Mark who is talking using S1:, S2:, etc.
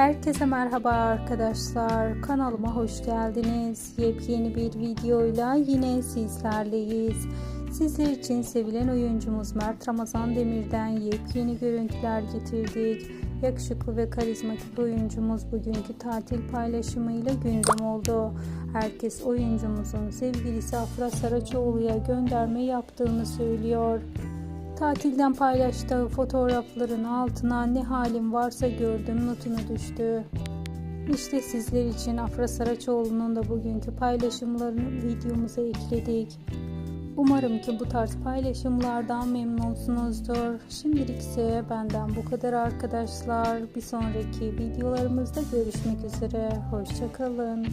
S1: Herkese merhaba arkadaşlar. Kanalıma hoş geldiniz. Yepyeni bir videoyla yine sizlerleyiz. Sizler için sevilen oyuncumuz Mert Ramazan Demir'den yepyeni görüntüler getirdik. Yakışıklı ve karizmatik oyuncumuz bugünkü tatil paylaşımıyla gündem oldu. Herkes oyuncumuzun sevgilisi Afra Saraçoğlu'ya gönderme yaptığını söylüyor. Tatilden paylaştığı fotoğrafların altına ne halim varsa gördüm notunu düştü. İşte sizler için Afra Saraçoğlu'nun da bugünkü paylaşımlarını videomuza ekledik. Umarım ki bu tarz paylaşımlardan memnunsunuzdur. Şimdilik ise benden bu kadar arkadaşlar. Bir sonraki videolarımızda görüşmek üzere. Hoşçakalın.